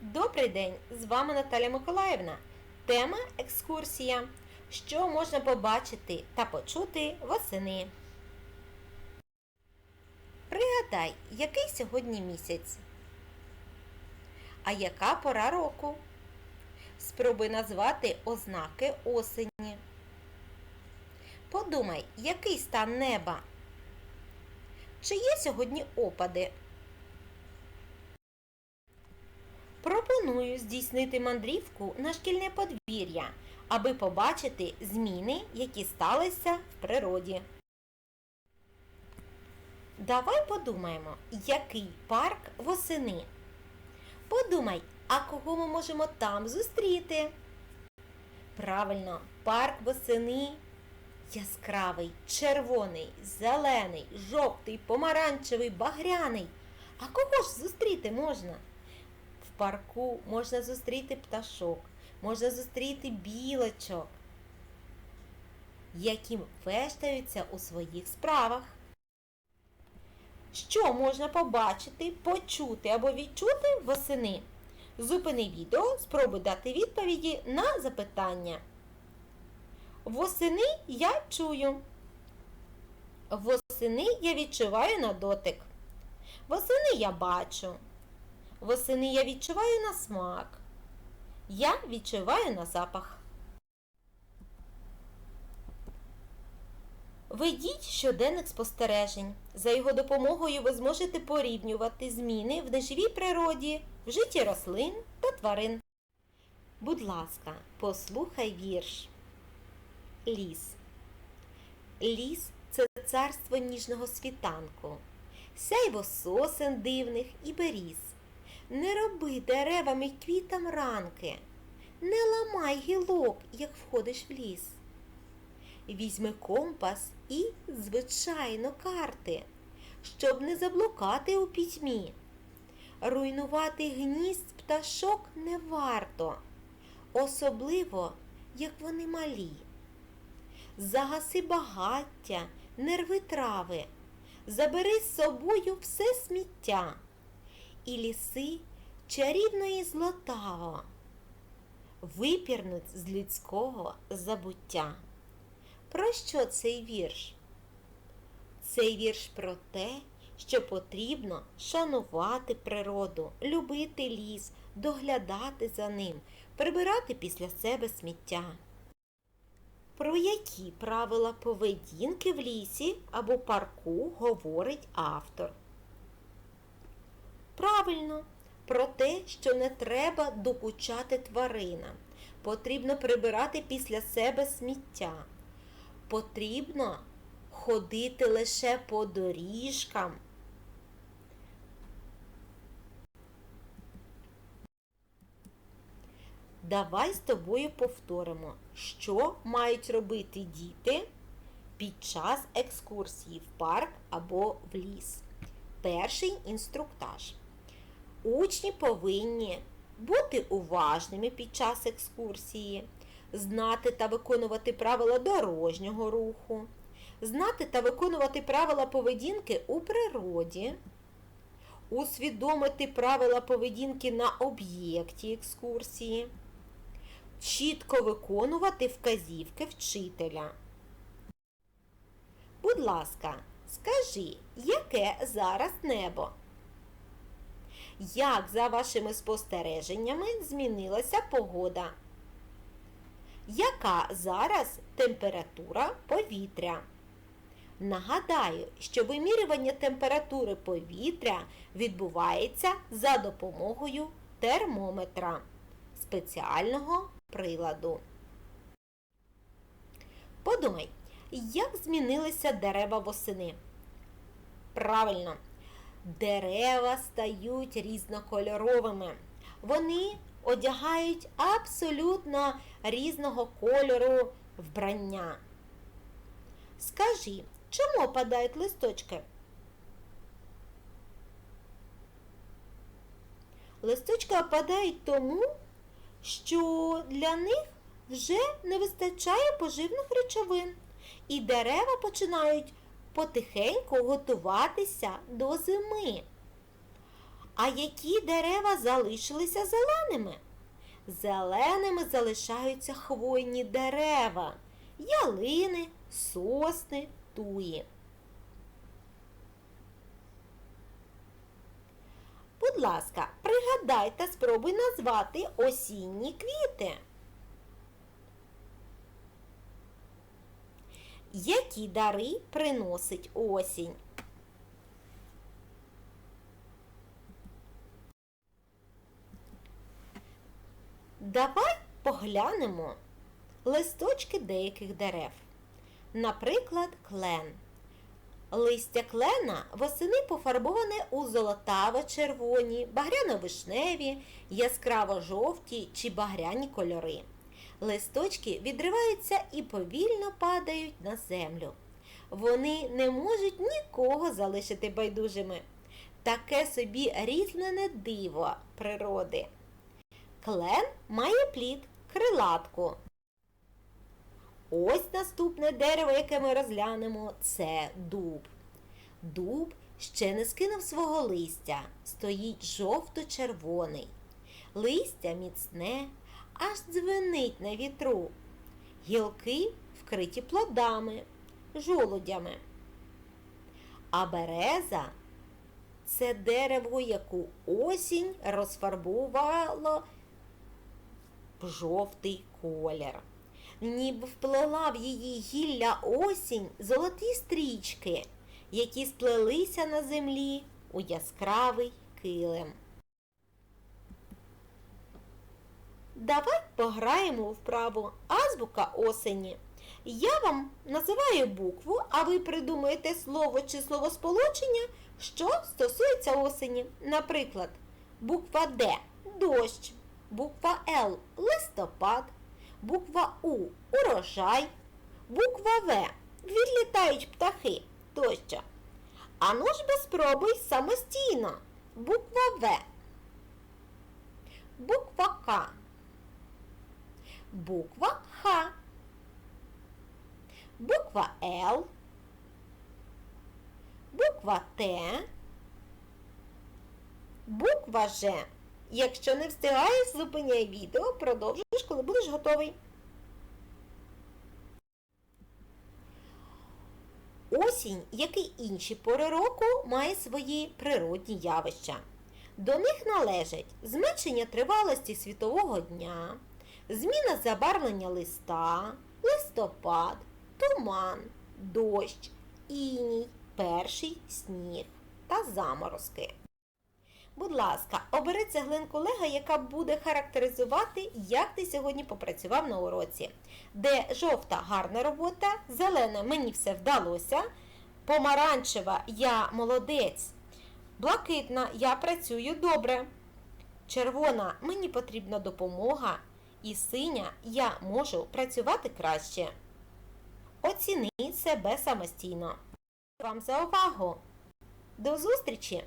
Добрий день! З вами Наталя Миколаївна. Тема екскурсія. Що можна побачити та почути восени? Пригадай, який сьогодні місяць? А яка пора року? Спробуй назвати ознаки осені. Подумай, який стан неба? Чи є сьогодні опади? Пропоную здійснити мандрівку на шкільне подвір'я, аби побачити зміни, які сталися в природі. Давай подумаємо, який парк восени. Подумай, а кого ми можемо там зустріти? Правильно, парк восени яскравий, червоний, зелений, жовтий, помаранчевий, багряний. А кого ж зустріти можна? Парку можна зустріти пташок, можна зустріти білочок, які вештаються у своїх справах. Що можна побачити, почути або відчути восени? Зупини відео, спробуй дати відповіді на запитання. Восени я чую. Восени я відчуваю на дотик. Восени я бачу. Восени я відчуваю на смак. Я відчуваю на запах. Ведіть щоденник спостережень. За його допомогою ви зможете порівнювати зміни в неживій природі, в житті рослин та тварин. Будь ласка, послухай вірш. Ліс. Ліс це царство ніжного світанку, сяйво сосен дивних і беріз. Не роби деревам і квітам ранки, не ламай гілок, як входиш в ліс. Візьми компас і, звичайно, карти, щоб не заблукати у пітьмі. Руйнувати гнізд пташок не варто, особливо, як вони малі. Загаси багаття, нерви трави, забери з собою все сміття і ліси чарівно і злотаво випірнуть з людського забуття. Про що цей вірш? Цей вірш про те, що потрібно шанувати природу, любити ліс, доглядати за ним, прибирати після себе сміття. Про які правила поведінки в лісі або парку говорить автор? Правильно, про те, що не треба докучати тваринам. Потрібно прибирати після себе сміття. Потрібно ходити лише по доріжкам. Давай з тобою повторимо, що мають робити діти під час екскурсії в парк або в ліс. Перший інструктаж. Учні повинні бути уважними під час екскурсії, знати та виконувати правила дорожнього руху, знати та виконувати правила поведінки у природі, усвідомити правила поведінки на об'єкті екскурсії, чітко виконувати вказівки вчителя. Будь ласка, скажи, яке зараз небо? Як за вашими спостереженнями змінилася погода? Яка зараз температура повітря? Нагадаю, що вимірювання температури повітря відбувається за допомогою термометра спеціального приладу. Подумай, як змінилися дерева восени? Правильно, дерева стають різнокольоровими. Вони одягають абсолютно різного кольору вбрання. Скажи, чому опадають листочки? Листочки опадають тому, що для них вже не вистачає поживних речовин, і дерева починають потихеньку готуватися до зими. А які дерева залишилися зеленими? Зеленими залишаються хвойні дерева, ялини, сосни, туї. Будь ласка, пригадай та спробуй назвати осінні квіти. Які дари приносить осінь? Давай поглянемо листочки деяких дерев. Наприклад, клен. Листя клена восени пофарбоване у золотаво-червоні, багряно-вишневі, яскраво-жовті чи багряні кольори. Листочки відриваються і повільно падають на землю. Вони не можуть нікого залишити байдужими. Таке собі різне диво природи. Клен має плід крилатку. Ось наступне дерево, яке ми розглянемо, це дуб. Дуб ще не скинув свого листя, стоїть жовто-червоний. Листя міцне, аж дзвенить на вітру. Гілки вкриті плодами, жолудями. А береза це дерево, яку осінь розфарбувало в жовтий колір. Ніби вплела в її гілля осінь золоті стрічки, які сплелися на землі у яскравий килим. Давай пограємо у вправу азбука осені. Я вам називаю букву, а ви придумаєте слово чи словосполучення, що стосується осені. Наприклад, буква Д дощ, буква Л листопад, буква У урожай, буква В відлітають птахи тощо. Ану ж би спробуй самостійно. Буква В. Буква К. Буква Х. Буква Л. Буква Т. Буква Ж. Якщо не встигаєш, зупиняй відео, продовжуєш, коли будеш готовий. Осінь, як і інші пори року, має свої природні явища. До них належать зменшення тривалості світового дня, зміна забарвлення листа, листопад, туман, дощ, іній, перший сніг та заморозки. Будь ласка, обери цеглинку Лего, яка буде характеризувати, як ти сьогодні попрацював на уроці. Де жовта гарна робота, зелена мені все вдалося, помаранчева я молодець, блакитна я працюю добре. Червона мені потрібна допомога, і синя я можу працювати краще. Оціни себе самостійно. Вам за увагу! До зустрічі!